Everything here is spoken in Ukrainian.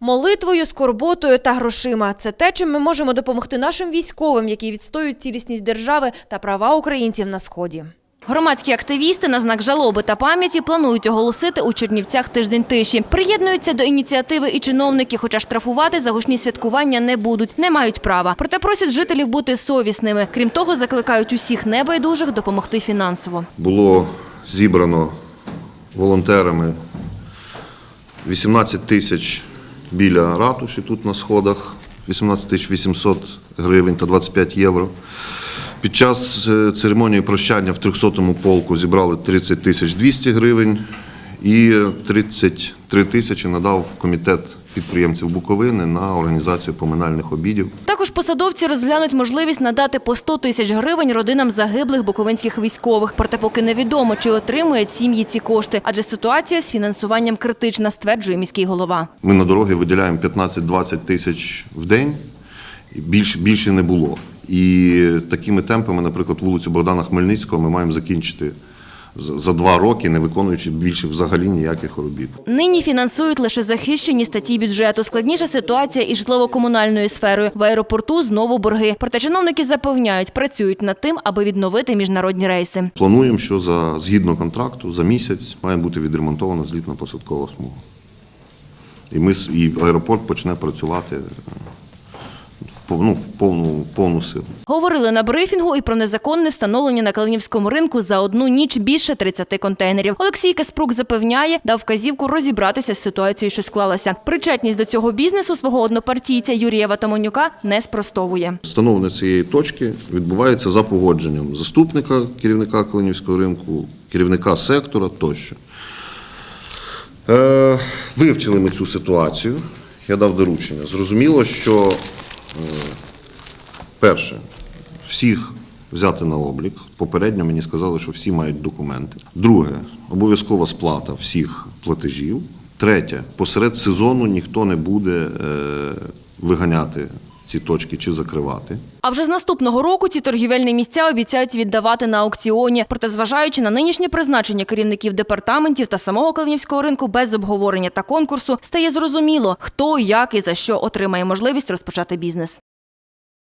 Молитвою, скорботою та грошима це те, чим ми можемо допомогти нашим військовим, які відстоюють цілісність держави та права українців на сході. Громадські активісти на знак жалоби та пам'яті планують оголосити у Чернівцях тиждень тиші. Приєднуються до ініціативи і чиновники, хоча штрафувати за гучні святкування не будуть, не мають права. Проте просять жителів бути совісними. Крім того, закликають усіх небайдужих допомогти фінансово. було зібрано волонтерами 18 тисяч біля ратуші тут на сходах, 18 800 гривень та 25 євро. Під час е, церемонії прощання в 300-му полку зібрали 30 тисяч 200 гривень і 33 тисячі надав комітет підприємців Буковини на організацію поминальних обідів. Також посадовці розглянуть можливість надати по 100 тисяч гривень родинам загиблих буковинських військових. Проте поки невідомо, чи отримують сім'ї ці кошти, адже ситуація з фінансуванням критична, стверджує міський голова. Ми на дороги виділяємо 15-20 тисяч в день, і більш, більше не було. І такими темпами, наприклад, вулицю Богдана Хмельницького ми маємо закінчити за два роки, не виконуючи більше взагалі ніяких робіт. Нині фінансують лише захищені статті бюджету. Складніша ситуація із житлово-комунальною сферою. В аеропорту знову борги. Проте чиновники запевняють, працюють над тим, аби відновити міжнародні рейси. Плануємо, що за згідно контракту за місяць має бути відремонтована злітно-посадкова смуга. І ми і аеропорт почне працювати е, ну, в повну, повну силу. Говорили на брифінгу і про незаконне встановлення на Калинівському ринку за одну ніч більше 30 контейнерів. Олексій Каспрук запевняє, дав вказівку розібратися з ситуацією, що склалася. Причетність до цього бізнесу свого однопартійця Юрія Ватамонюка не спростовує. Встановлення цієї точки відбувається за погодженням заступника керівника Калинівського ринку, керівника сектора тощо. Е, вивчили ми цю ситуацію. Я дав доручення. Зрозуміло, що перше, всіх взяти на облік. Попередньо мені сказали, що всі мають документи. Друге, обов'язкова сплата всіх платежів. Третє, посеред сезону ніхто не буде е, виганяти ці точки чи закривати. А вже з наступного року ці торгівельні місця обіцяють віддавати на аукціоні. Проте, зважаючи на нинішнє призначення керівників департаментів та самого Калинівського ринку без обговорення та конкурсу, стає зрозуміло, хто, як і за що отримає можливість розпочати бізнес.